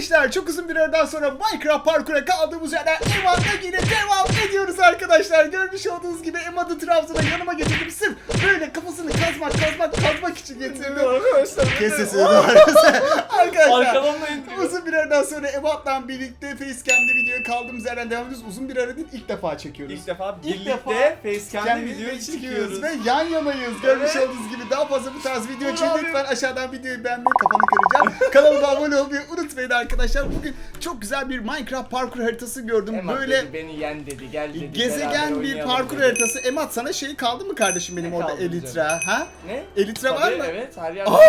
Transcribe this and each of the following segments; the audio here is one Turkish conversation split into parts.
Gençler çok uzun bir aradan sonra Minecraft parkura kaldığımız yerden Emad'la yine devam ediyoruz arkadaşlar. Görmüş olduğunuz gibi Emad'ı Trabzon'a yanıma getirdim. Sırf böyle kafasını kazmak kazmak kazmak için getirdim. Arkadaşlar. Kes sesini Arkadaşlar Arkadan da indiriyor. uzun bir aradan sonra Emad'la birlikte Facecam'de videoya kaldığımız yerden devam ediyoruz. Uzun bir ara değil ilk defa çekiyoruz. İlk defa birlikte defa facecam'de video çekiyoruz. ve yan yanayız. Görmüş Evet. olduğunuz gibi daha fazla bu tarz video için lütfen aşağıdan videoyu beğenmeyi kafanı kıracağım. Kanalıma abone olmayı unutmayın arkadaşlar. Bugün çok güzel bir Minecraft parkur haritası gördüm. Emad Böyle dedi, beni yen dedi gel dedi. gezegen bir parkur dedi. haritası. Emat sana şey kaldı mı kardeşim benim Ne orada Elitra? Ha? Ne? Elitra var Tabii, mı? Evet her yer. Aa!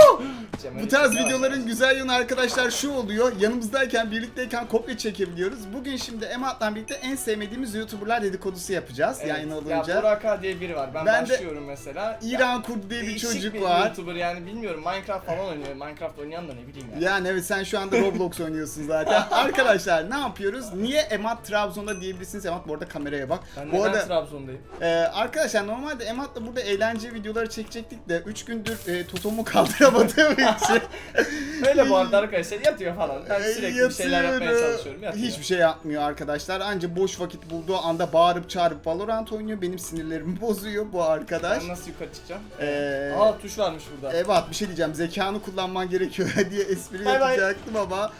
Cem Bu tarz var. videoların güzel yanı arkadaşlar şu oluyor. Yanımızdayken, birlikteyken kopya çekebiliyoruz. Bugün şimdi Emat'la birlikte en sevmediğimiz YouTuber'lar dedikodusu yapacağız Evet. yayın Ya olunca. Burak diye biri var. Ben, Ben başlıyorum mesela. İran Kurdu diye Ya, bir çocuk bir var. YouTuber yani bilmiyorum Minecraft falan oynuyor. Minecraft oynayan da ne bileyim yani. Yani evet sen şu anda Roblox oynuyorsun zaten. Arkadaşlar ne yapıyoruz? Niye Emat Trabzon'da diyebilirsiniz. Emat bu arada kameraya bak. Ben bu arada Trabzon'dayım? e, arkadaşlar normalde Emat'la burada eğlence videoları çekecektik de 3 gündür e, totomu kaldıramadığım için Öyle bu arada arkadaşlar yatıyor falan. Ben e, sürekli bir şeyler yapmaya yatıyorum. çalışıyorum. Yatıyor. Hiçbir şey yapmıyor arkadaşlar. Anca boş vakit bulduğu anda bağırıp çağırıp Valorant oynuyor. Benim sinirlerimi bozuyor bu arkadaş. Ben nasıl yukarı çıkacağım? Ee, Aa tuş varmış burada. Evet bir şey diyeceğim. Zekanı kullanman gerekiyor diye espri yapacaktım ama.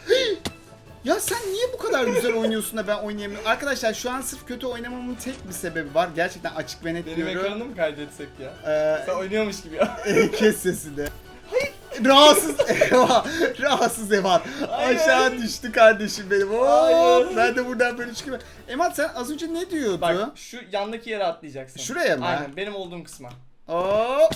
Ya sen niye bu kadar güzel oynuyorsun da ben oynayamıyorum? Arkadaşlar şu an sırf kötü oynamamın tek bir sebebi var. Gerçekten açık ve net Benim diyorum. ekranımı mı kaydetsek ya? Ee, Sen oynuyormuş gibi ya. kes sesini. Rahatsız Eva. Rahatsız Eva. Hayır. Aşağı düştü kardeşim benim. Hop, Hayır. ben de buradan böyle çıkıyorum. Emat sen az önce ne diyordun? Bak şu yandaki yere atlayacaksın. Şuraya mı? Aynen benim olduğum kısma. Oo.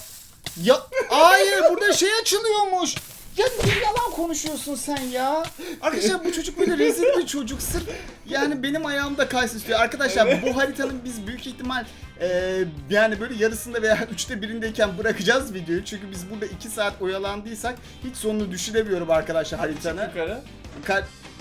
Ya hayır burada şey açılıyormuş. Ya ne yalan konuşuyorsun sen ya? Arkadaşlar bu çocuk böyle rezil bir çocuk sırf yani benim ayağımda kaysın istiyor. Arkadaşlar bu haritanın biz büyük ihtimal e, yani böyle yarısında veya üçte birindeyken bırakacağız videoyu. Çünkü biz burada iki saat oyalandıysak hiç sonunu düşünemiyorum arkadaşlar haritanın. yukarı.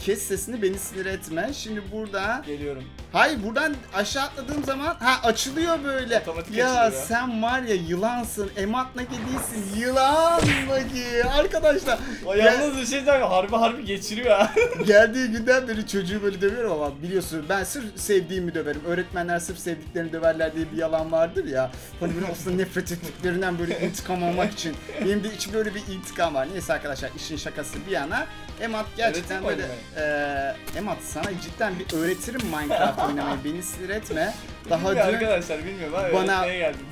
Kes sesini beni sinir etme. Şimdi burada Geliyorum. Hayır buradan aşağı atladığım zaman ha açılıyor böyle. Otomatik ya açılıyor. sen var ya yılansın. Emat Nagi değilsin. Yılan Nagi. Arkadaşlar O gel- yalnız bir şey diyeceğim harbi harbi geçiriyor ha. geldiği günden beri çocuğu böyle dövüyorum ama biliyorsun ben sırf sevdiğimi döverim. Öğretmenler sırf sevdiklerini döverler diye bir yalan vardır ya. Hani böyle aslında nefret ettiklerinden böyle intikam almak için. Benim de içimde öyle bir intikam var. Neyse arkadaşlar işin şakası bir yana. Emat gerçekten Öğreteyim böyle... Eee Emat sana cidden bir öğretirim Minecraft oynamayı. Beni sinir etme. Daha dün arkadaşlar bilmiyorum bana.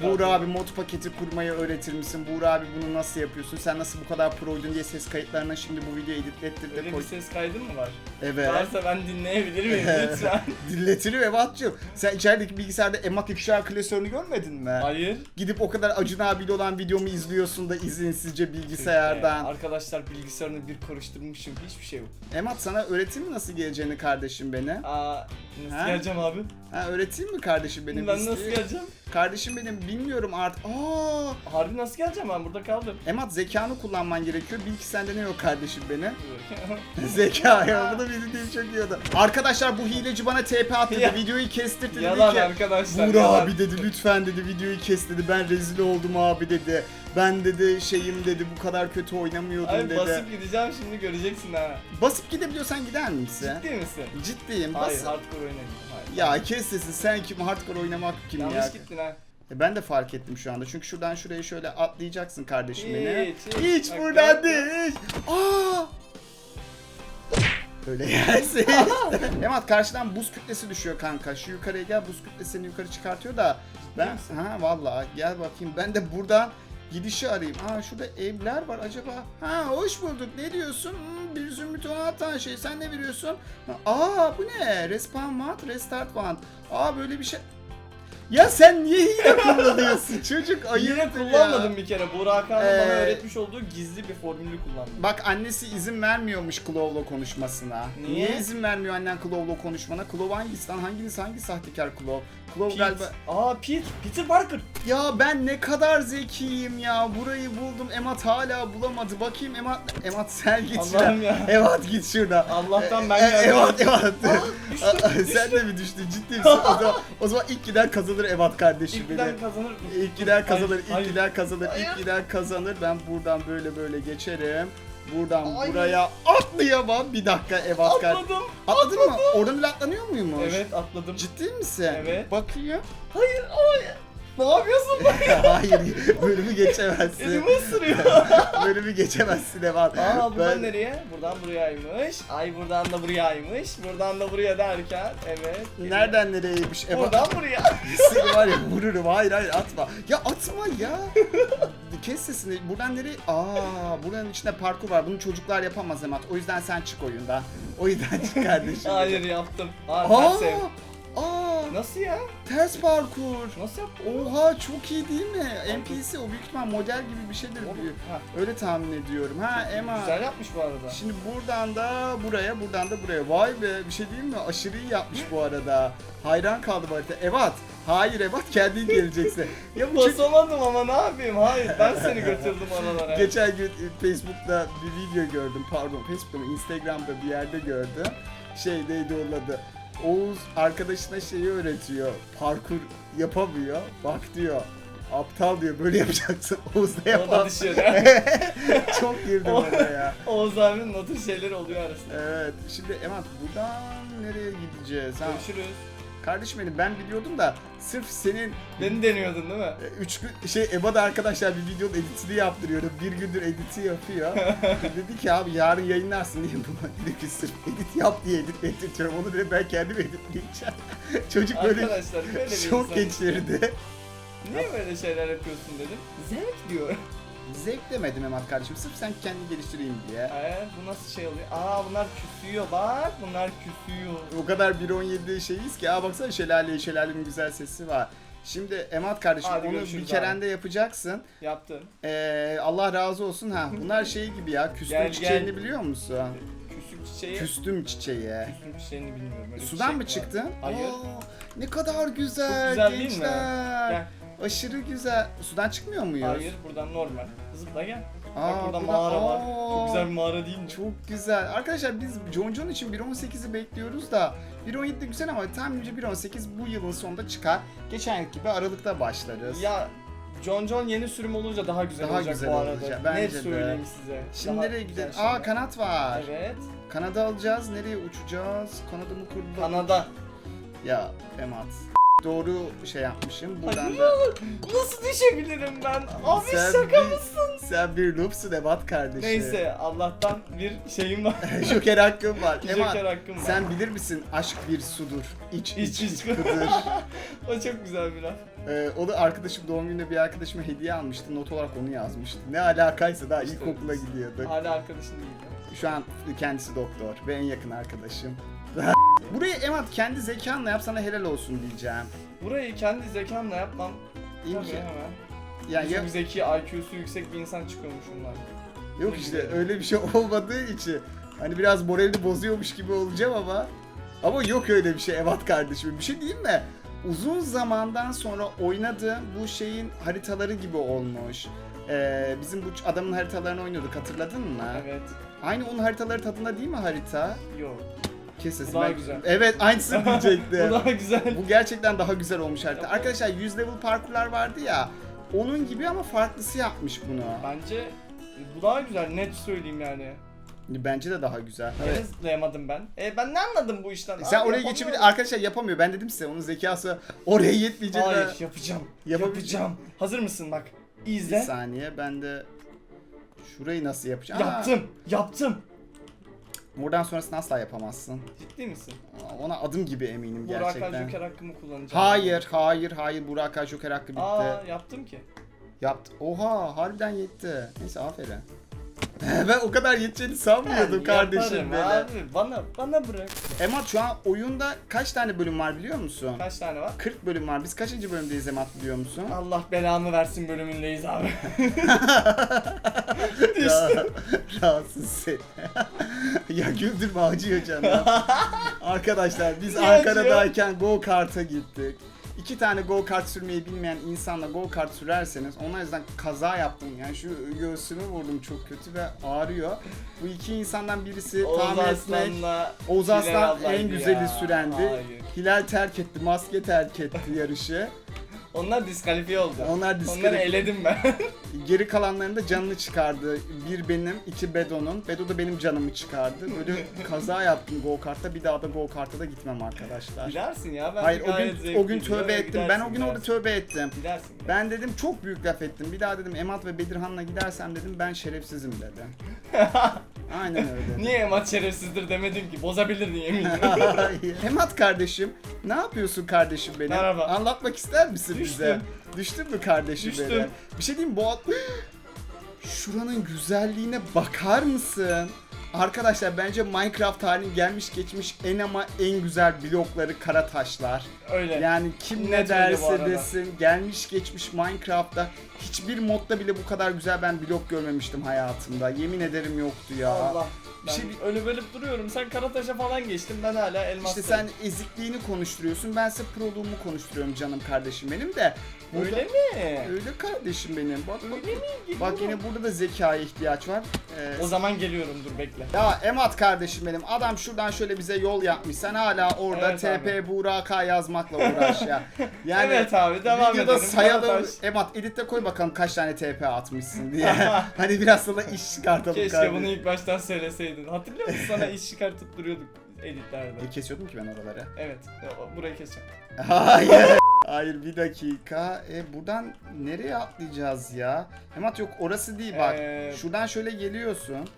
Buğra abi mod paketi kurmayı öğretir misin? Buğra abi bunu nasıl yapıyorsun? Sen nasıl bu kadar proydun diye ses kayıtlarına şimdi bu videoyu editlettir de Öyle koy. bir ses kaydın mı var? Evet. Varsa ben dinleyebilir miyim lütfen? Dilletiri Evat'cığım. Sen içerideki bilgisayarda Emat ifşa klasörünü görmedin mi? Hayır. Gidip o kadar Acun abiyle olan videomu izliyorsun da izinsizce Ee, bilgisayardan. arkadaşlar bilgisayarını bir karıştırmışım hiçbir şey yok. Emat sana öğreteyim mi nasıl geleceğini kardeşim beni? Aa nasıl Ha? geleceğim abi? Ha öğreteyim mi kardeşim benim? ben nasıl geleceğim? Kardeşim benim bilmiyorum artık. Aa! Harbi nasıl geleceğim ben burada kaldım. Emat zekanı kullanman gerekiyor. Bil ki sende ne yok kardeşim benim. Zeka ya bunu bildiğim çok iyi oldu. Arkadaşlar bu hileci bana TP attı Ya. videoyu kestirdi dedi yalan ki arkadaşlar Buğra yalan. abi dedi lütfen dedi videoyu kes dedi ben rezil oldum abi dedi. Ben dedi şeyim dedi bu kadar kötü oynamıyordum Ay dedi. basıp gideceğim şimdi göreceksin ha. Basıp gidebiliyorsan gider misin? Ciddi misin? Ciddiyim Hayır basıp. hardcore oynayayım. Ya kes sesi sen kim hardcore oynamak kim Yanlış ya? gittin ha. E ben de fark ettim şu anda çünkü şuradan şuraya şöyle atlayacaksın kardeşim beni. Hiç, hiç. Hiç Bak, buradan değil. hiç. Aa! Öyle yersin. Emat karşıdan buz kütlesi düşüyor kanka. Şu yukarıya gel buz kütlesini yukarı çıkartıyor da ben ha vallahi gel bakayım. Ben de buradan gidişi arayayım. Aa şurada evler var acaba. Ha hoş bulduk. Ne diyorsun? Hmm, bir zümrüt ona atan şey. Sen ne veriyorsun? Aa bu ne? Respawn want, restart want. Aa böyle bir şey. Ya sen niye hile kullanıyorsun çocuk? Ayıp ya. kullanmadım bir kere. Burak Han'ın Ee, bana öğretmiş olduğu gizli bir formülü kullandım. Bak annesi izin vermiyormuş Clove'la konuşmasına. Niye? Niye izin vermiyor annen Clove'la konuşmana? Clove hangisi lan? Hangisi hangi sahtekar? Clove Pete. galiba... Aa Pete. Peter Parker. Ya ben ne kadar zekiyim ya. Burayı buldum. Emat hala bulamadı. Bakayım Emat... Emat sen git Allah'ım şuradan. ya. Emat git şuradan. Allah'tan ben E- geldim. Emat Emat. düştüm, sen de mi düştün? Ciddi misin? O zaman, o zaman ilk giden kazanır Emat kardeşim İlk benim. giden kazanır mı? İlk gider kazanır, Hayır, ilk hayır. gider kazanır, ilk gider kazanır. Ben buradan böyle böyle geçerim. Buradan Ay. buraya atlayamam. Bir dakika Evat kar. Atladım. Atladın mı? Oradan bile atlanıyor muymuş? Evet atladım. Ciddi misin? Evet. Bakayım. Hayır hayır. Ne yapıyorsun lan? Hayır, bölümü geçemezsin. Elimi ısırıyor. bölümü geçemezsin Evat. Aa buradan Ben- nereye? Buradan burayaymış. Ay buradan da burayaymış. Buradan da buraya derken evet. Nereden nereyeymiş Evat? Buradan buraya. Seni var ya vururum. Hayır hayır atma. Ya atma ya. Kes sesini. Buradan nereye? Aa, buranın içinde parkur var. Bunu çocuklar yapamaz Emat. O yüzden sen çık oyundan. O yüzden çık kardeşim. Hayır yaptım. Aa, Aa, aa, Nasıl ya? ters parkur. Nasıl yaptın? Oha çok iyi değil mi? NPC o büyük ihtimal model gibi bir şeydir. Oğlum, ha, Öyle tahmin ediyorum. Ha Emma. Güzel yapmış bu arada. Şimdi buradan da buraya, buradan da buraya. Vay be bir şey değil mi? Aşırı iyi yapmış bu arada. Hayran kaldım harita. Evat. Hayır Evat kendin geleceksin. ya Basamadım ama ne yapayım? Hayır ben seni götürdüm oralara. Geçen gün Facebook'ta bir video gördüm. Pardon Facebook'ta mı Instagram'da bir yerde gördüm. Şey neydi onun adı? Oğuz arkadaşına şeyi öğretiyor. Parkur yapamıyor. Bak diyor. Aptal diyor böyle yapacaksın. Oğuz da yapamaz. Çok girdim O- ona ya. Oğuz abinin tür şeyleri oluyor arasında. Evet. Şimdi Emat buradan nereye gideceğiz? Ha, Görüşürüz. Kardeşim benim ben biliyordum da sırf senin Beni deniyordun değil mi? e, üç gün şey Eba da arkadaşlar bir videonun editini yaptırıyorum. Bir gündür editi yapıyor. dedi ki abi yarın yayınlarsın diye bunu. Dedi ki sırf edit yap diye editlettirtiyorum. Onu dedi ben kendim editleyeceğim. Çocuk böyle Arkadaşlar böyle insan. geçirdi. Niye böyle şeyler yapıyorsun dedim. Zevk diyor. Zevk demedim Emat kardeşim. Sırf sen kendini geliştireyim diye. Ee, bu nasıl şey oluyor? Aa bunlar küsüyor bak. Bunlar küsüyor. O kadar 1.17 şeyiz ki. Aa baksana şelale, şelalenin güzel sesi var. Şimdi Emat kardeşim Hadi onu görüşürüz bir kerende yapacaksın. Yaptın. Ee, Allah razı olsun ha. Bunlar şey gibi ya. Küstüm Gel, gel. çiçeğini biliyor musun? Küsük çiçeği. Küstüm çiçeği. Küsük çiçeğini bilmiyorum. Öyle bir Sudan çiçek mı var. çıktın? Hayır. Aa, ne kadar güzel, Çok güzel değil mi? gençler. Gel. Aşırı güzel. Sudan çıkmıyor muyuz? Hayır buradan normal. Zıpla gel. Aa, Bak burada burada- mağara var. Aa. Çok güzel bir mağara değil mi? Çok güzel. Arkadaşlar biz John John için 1.18'i bekliyoruz da 1.17 de güzel ama tahminimce 1.18 bu yılın sonunda çıkar. Geçen yıl gibi Aralık'ta başlarız. Ya John John yeni sürüm olunca daha güzel Daha olacak güzel bu arada. olacak, Net bence de. söyleyeyim size. Şimdi Daha nereye gidelim? Aa kanat var. Evet. Kanada alacağız. Nereye uçacağız? Kanadımı kurdum. Kanada. Ya Emat. Doğru şey yapmışım. Buradan Hayır. da Nasıl düşebilirim ben? Abi Sen şaka bir- mısın? sen bir noobsun Emat kardeşim. Neyse Allah'tan bir şeyim var. Joker hakkım var. Joker Emat hakkım var. sen bilir misin aşk bir sudur. İç iç, İç, iç. kıdır. o çok güzel bir laf. Ee, o da arkadaşım doğum gününde bir arkadaşıma hediye almıştı. Not olarak onu yazmıştı. Ne alakaysa daha İşte ilkokula gidiyorduk. Hala arkadaşın değil. Şu an kendisi doktor ve en yakın arkadaşım. Burayı Emat kendi zekanla yap sana helal olsun diyeceğim. Burayı kendi zekamla yapmam. İyi ki. hemen. Yani ya, Çok zeki, IQ'su yüksek bir insan çıkıyormuş bunlar. yok işte öyle bir şey olmadığı için hani biraz moralini bozuyormuş gibi olacağım ama ama yok öyle bir şey Evat kardeşim. Bir şey diyeyim mi? Uzun zamandan sonra oynadığım bu şeyin haritaları gibi olmuş. Ee, bizim bu adamın haritalarını oynuyorduk hatırladın mı? Evet. Aynı onun haritaları tadında değil mi harita? Yok. Kes sesini. Bu daha Ben- güzel. Evet aynısını diyecektim. Bu daha güzel. Bu gerçekten daha güzel olmuş harita. Arkadaşlar 100 level parkurlar vardı ya. Onun gibi ama farklısı yapmış bunu. Bence bu daha güzel. Net söyleyeyim yani. Bence de daha güzel. Evet. zıplayamadım ben. E ben ne anladım bu işten? Sen Abi, oraya geçebilir. Arkadaşlar yapamıyor. Ben dedim size onun zekası oraya yetmeyecek. Hayır ve- yapacağım. Yapacağım. Hazır mısın bak. Bir İzle. saniye ben de şurayı nasıl yapacağım? Aa, Yaptım. Buradan sonrasını asla yapamazsın. Ciddi misin? Ona adım gibi eminim Burak gerçekten. Joker hakkımı kullanacağım. Hayır, hayır, hayır. Burak Joker hakkı bitti. Aa yaptım ki. Yaptı. Oha, harbiden yetti. Neyse aferin. ben o kadar yeteceğini sanmıyordum Ben kardeşim böyle. Abi bana bana bırak. Emat şu an oyunda kaç tane bölüm var biliyor musun? Kaç tane var? 40 bölüm var. Biz kaçıncı bölümdeyiz Emat biliyor musun? Allah belamı versin bölümündeyiz abi. Ya, Rahatsız seni. ya güldürme acıyor canım. Arkadaşlar biz Niye Ankara'dayken go kart'a gittik. İki tane go kart sürmeyi bilmeyen insanla go kart sürerseniz onlar yüzden kaza yaptım. Yani şu göğsümü vurdum çok kötü ve ağrıyor. Bu iki insandan birisi Oğuz tahmin etmek. Oğuz Aslan en güzeli ya. sürendi. Hayır. Hilal terk etti, maske terk etti yarışı. Onlar diskalifiye oldu. Onlar Onları diskalifiye. eledim ben. Geri kalanların da canını çıkardı. Bir benim, iki Bedo'nun. Bedo da benim canımı çıkardı. Böyle kaza yaptım go kart'ta. Bir daha da go kart'a da gitmem arkadaşlar. Gidersin ya ben Hayır o gün o gün tövbe ettim. Ben o gün orada tövbe ettim. Gidersin. ya. Ben dedim çok büyük laf ettim. Bir daha dedim Emat ve Bedirhan'la gidersem dedim ben şerefsizim dedim. Aynen öyle. Niye Emat şerefsizdir demedim ki bozabilirdin yemin. Emat kardeşim, ne yapıyorsun kardeşim benim? Merhaba. Anlatmak ister misin Düştüm. bize? Düştün mü kardeşim Düştüm. benim? Bir şey diyeyim bu at- Şuranın güzelliğine bakar mısın? Arkadaşlar bence Minecraft tarihinin gelmiş geçmiş en ama en güzel blokları kara taşlar. Öyle. Yani kim Net ne derse desin gelmiş geçmiş Minecraft'ta hiçbir modda bile bu kadar güzel ben blok görmemiştim hayatımda. Yemin ederim yoktu ya. Allah. Bir Ben şey- ölüp ölüp duruyorum. Sen Karataş'a falan geçtin. Ben hala elmas. İşte sen ezikliğini konuşturuyorsun. Ben ise proluğumu konuşturuyorum canım kardeşim benim de. Burada- Öyle mi? Öyle kardeşim benim. Bak bak. Öyle mi? Bak yine burada da zekaya ihtiyaç var. Ee, O zaman geliyorum dur bekle. Ya Emat kardeşim benim. Adam şuradan şöyle bize yol yapmış. Sen hala orada Evet TP Buraka yazmakla uğraş ya. Yani evet abi devam videoda edelim. sayalım. Karataş. Emat editte koy bakalım kaç tane TP atmışsın diye. hani biraz sana iş çıkartalım Keşke kardeşim. bunu ilk baştan söyleseydin. Hatırlıyor musun sana iş çıkartıp duruyorduk editlerde. E, kesiyordum ki ben oraları. Evet. o- Burayı keseceğim. Hayır. Hayır bir dakika. E buradan nereye atlayacağız ya? Hemat yok orası değil bak. Ee, Şuradan şöyle geliyorsun.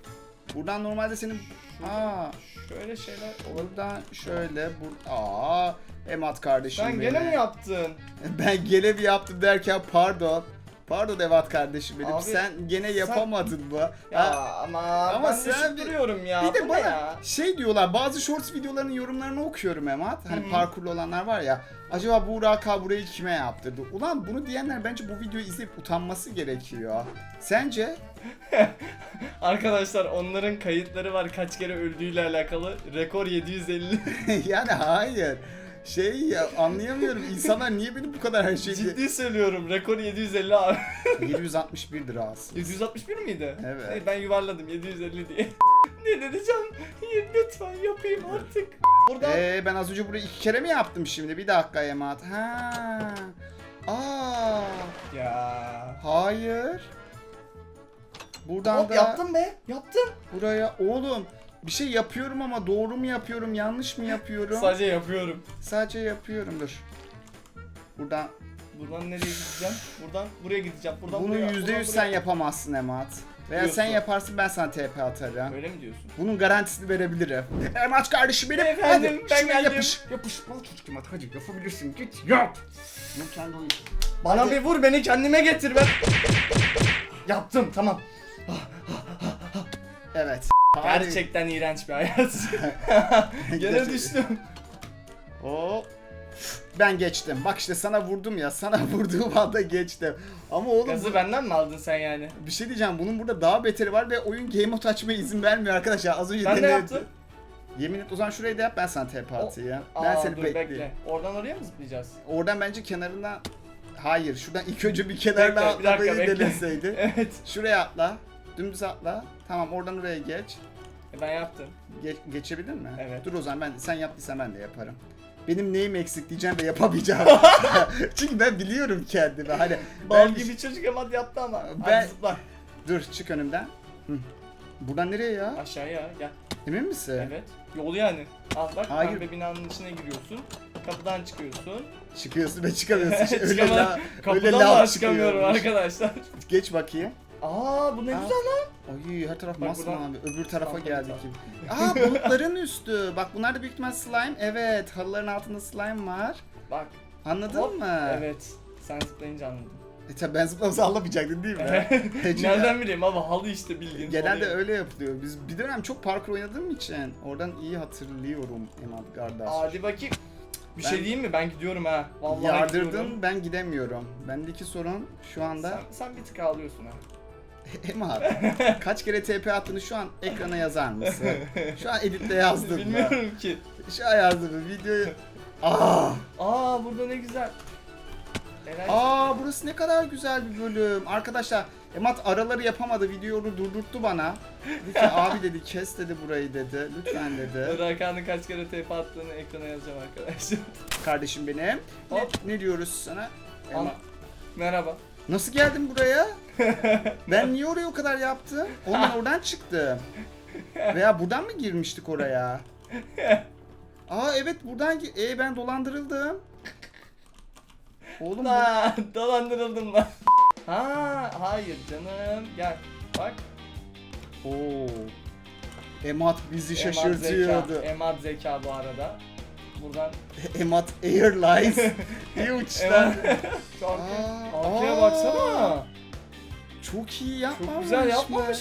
Buradan normalde senin Aa, Şöyle şeyler olur. buradan şöyle bur Aa, Emat kardeşim Sen benim. gene mi yaptın? Ben gene mi yaptım derken pardon. Pardon Evat kardeşim benim. Abi, sen gene yapamadın mı? Ya Ha, ama, Ama ben sen duruyorum ya. bir de bu bana ya? şey diyorlar bazı shorts videolarının yorumlarını okuyorum Emat. Hani hı. parkurlu olanlar var ya. Acaba Burak K burayı kime yaptırdı? Ulan bunu diyenler bence bu videoyu izleyip utanması gerekiyor. Sence? Arkadaşlar onların kayıtları var kaç kere öldüğüyle alakalı. Rekor 750. yani hayır. Şey ya anlayamıyorum. İnsanlar niye beni bu kadar her şeyi... Ciddi söylüyorum. Rekor 750 abi. 761 lira aslında. 761 miydi? Evet. Hayır, ben yuvarladım 750 diye. ne diyeceğim? Lütfen yapayım artık. Buradan Ee, ben az önce burayı iki kere mi yaptım şimdi? Bir dakika Emat. Ha. Aa. ya. Hayır. Buradan Hop da yaptım be. Yaptım. buraya oğlum bir şey yapıyorum ama doğru mu yapıyorum, yanlış mı yapıyorum? Sadece yapıyorum. Sadece yapıyorum dur. Buradan Buradan nereye gideceğim? Buradan buraya gideceğim. Buradan bunu buraya. yüzde buradan yüz buraya. sen yapamazsın Emat. Veya Diyorsun. sen yaparsın ben sana TP atarım. Öyle mi diyorsun? Bunun garantisini verebilirim. Emat kardeşim benim. Efendim, hadi ben şuraya geldim. yapış. Yapış. Bal çocuk Emat hadi yapabilirsin git yap. Yok kendi oyun. Bana Hadi. bir vur beni kendime getir ben. Yaptım tamam. Evet. Gerçekten iğrenç bir hayat. Gene düştüm. Hop. Ben geçtim. Bak işte sana vurdum ya. Sana vurduğum anda geçtim. Ama oğlum Gazı benden mi aldın sen yani? bir şey diyeceğim. Bunun burada daha beteri var ve oyun game mode açmaya izin vermiyor arkadaşlar. Az önce Ben de denedim. yaptım. Yemin et o zaman şurayı da yap ben sana TP atayım. Aa, ben seni dur, bekleyeyim. bekle. Oradan oraya mı zıplayacağız? Oradan bence kenarından Hayır şuradan ilk önce bir kenardan Bekle, bir dakika, atlamayı bekle. Evet. Şuraya atla. Dümdüz atla. Tamam oradan oraya geç. E, ben yaptım. Ge- geçebildin mi? Evet. Dur o zaman ben sen yaptıysan ben de yaparım. Benim neyim eksik diyeceğim ve yapamayacağım. Çünkü ben biliyorum kendimi. Hani Bal ben gibi çocuk emat yaptı ama. Ben- Hadi zıpla. dur çık önümden. Hı. Buradan nereye ya? Aşağıya gel. Emin misin? Evet. Yol yani. Al bak Hayır. pembe binanın içine giriyorsun. Kapıdan çıkıyorsun. Çıkıyorsun ve çıkamıyorsun. Şey, öyle la, öyle Kapıdan lav da çıkamıyorum arkadaşlar. Geç bakayım. Aa bu ne Aa. güzel lan. Ay her taraf Bak masmavi. Öbür tarafa Tamam, geldik gibi. Aa bulutların üstü. Bak bunlar da büyük ihtimal slime. Evet halıların altında slime var. Bak. Anladın hop. mı? Evet. Sen zıplayınca anladım. E tabi ben zıplamasa anlamayacaktın değil mi? Nereden bileyim ama halı işte bildiğin. Genelde oluyor. öyle yapılıyor. Biz bir dönem çok parkur oynadığım için oradan iyi hatırlıyorum Emad kardeş. Hadi bakayım. Bir Ben- şey diyeyim mi? Ben gidiyorum ha. Vallahi gidiyorum. Yardırdın ben gidemiyorum. Bendeki sorun şu anda Sen, sen bir tık ağlıyorsun ha. Emad kaç kere TP attığını şu an ekrana yazar mısın? Şu an editte yazdın mı? Bilmiyorum ki. Şu an yazdın mı? Videoyu... Aa! Aa burada ne güzel. Aa burası ne kadar güzel bir bölüm. Arkadaşlar Emat araları yapamadı. Videoyu durdurttu bana. Dedi ki abi dedi kes dedi burayı dedi. Lütfen dedi. Rakan'ın kaç kere TP attığını ekrana yazacağım arkadaşlar. Kardeşim benim. Ne, Hop. ne diyoruz sana? Ema- Merhaba. Nasıl geldin buraya? ben niye oraya o kadar yaptım? Oğlum ben oradan çıktım. Veya buradan mı girmiştik oraya? Aa evet buradan gi- e ben dolandırıldım. Oğlum bu- dolandırıldım lan. Ha, hayır canım. Gel. Bak. Oo. Emat bizi Emad şaşırtıyordu. zeka. Emad zeka bu arada. Buradan. Emat Airlines. İyi Aa, Arkaya aa. baksana. Çok iyi yapmamış Çok güzel mı? yapmamış.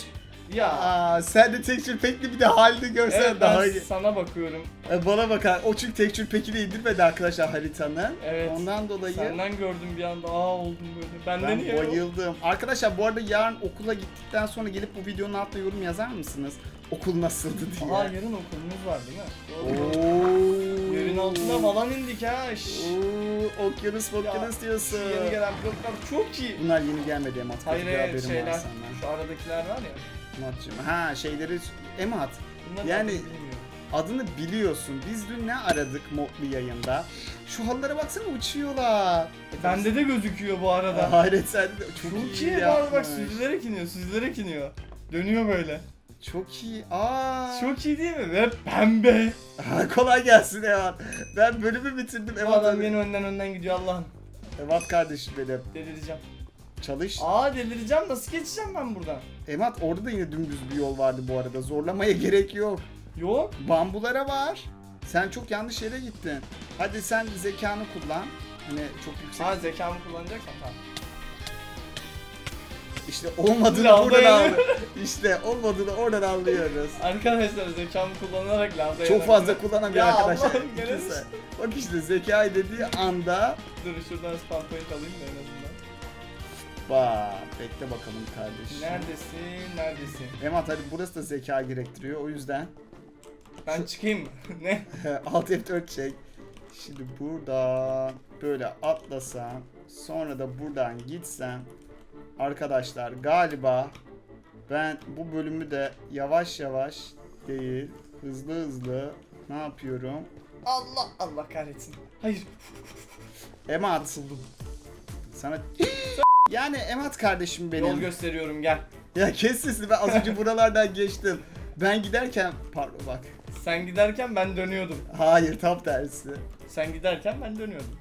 Ya. Aa, sen de texture pack'li bir de halini görsen Evet daha iyi. sana bakıyorum. E, Bana bakar. O çünkü texture pack'i de indirmedi arkadaşlar haritanın. Evet. Ondan dolayı Senden gördüm bir anda. Aa oldum böyle. Bende ben niye yok? bayıldım. Arkadaşlar bu arada yarın okula gittikten sonra gelip bu videonun altına yorum yazar mısınız? Okul nasıldı diye. Aa yarın okulumuz var değil mi? Doğru. Oo. Yerin altına falan indik ha. Şşş. Oo, okyanus Ya, okyanus diyorsun. Şu yeni gelen pilotlar çok iyi. Bunlar yeni gelmedi Emat. Hayır bir hayır haberim şeyler. var senden. Şu aradakiler var ya. Emat'cığım. Ha şeyleri Emat Bunların Yani- adını biliyorsun. Biz dün ne aradık modlu yayında? Şu halılara baksana uçuyorlar. Bende de gözüküyor bu arada. Hayret sen de çok, Çok iyi, iyi bak yapmış. süzülerek iniyor, süzülerek iniyor. Dönüyor böyle. Çok iyi. Aa. Çok iyi değil mi? Ve pembe. Kolay gelsin Evat. Ben bölümü bitirdim Bu Evat. adam beni önden önden gidiyor Allah'ım. Evat kardeşim benim. Delireceğim. Çalış. Aa delireceğim nasıl geçeceğim ben buradan? Emat orada da yine dümdüz bir yol vardı bu arada. Zorlamaya gerek yok. Yok. Bambulara var. Sen çok yanlış yere gittin. Hadi sen zekanı kullan. Hani çok yüksek. Ha zekamı kullanacaksam tamam. İşte olmadığını Lavda buradan yanıyor. İşte olmadığını oradan anlıyoruz. Arkadaşlar zekamı kullanarak lavda Çok fazla Ya arkadaşlar. Allah'ım, gene İkisi. Bak işte zekayı dediği anda Dur şuradan spam point alayım da en azından. Bak bekle bakalım kardeşim. Neredesin? Neredesin? Emat hadi burası da zeka gerektiriyor o yüzden Ben çıkayım mı? ne? Alt F4 çek. Şimdi buradan böyle atlasam sonra da buradan gitsem arkadaşlar galiba ben bu bölümü de yavaş yavaş değil hızlı hızlı ne yapıyorum? Allah Allah kahretsin. Hayır. Emat sana yani Emat kardeşim benim. Yol gösteriyorum gel. ya kes sesini ben az önce buralardan geçtim. Ben giderken pardon bak. Sen giderken ben dönüyordum. Hayır tam tersi. Sen giderken ben dönüyordum.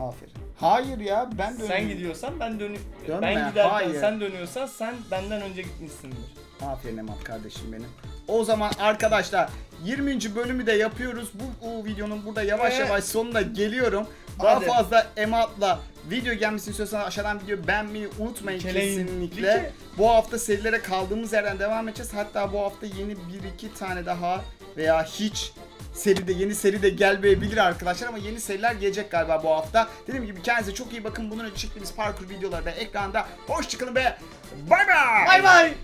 Aferin. Hayır ya ben de Sen gidiyorsan ben dönüyorum. Dönme, Ben giderken hayır. sen dönüyorsan sen benden önce gitmişsindir. Aferin Emat kardeşim benim. O zaman arkadaşlar 20. bölümü de yapıyoruz. Bu, bu videonun burada yavaş Ve- yavaş sonuna geliyorum. Daha Hadi. fazla Emat'la video gelmesini istiyorsanız aşağıdan video beğenmeyi unutmayın Keleğin. kesinlikle. Like. Bu hafta serilere kaldığımız yerden devam edeceğiz. Hatta bu hafta yeni bir iki tane daha veya hiç seride yeni seri de gelmeyebilir arkadaşlar ama yeni seriler gelecek galiba bu hafta. Dediğim gibi kendinize çok iyi bakın. Bunun için çektiğimiz parkur videoları da ekranda. Hoşçakalın ve bay bay. Bay bay.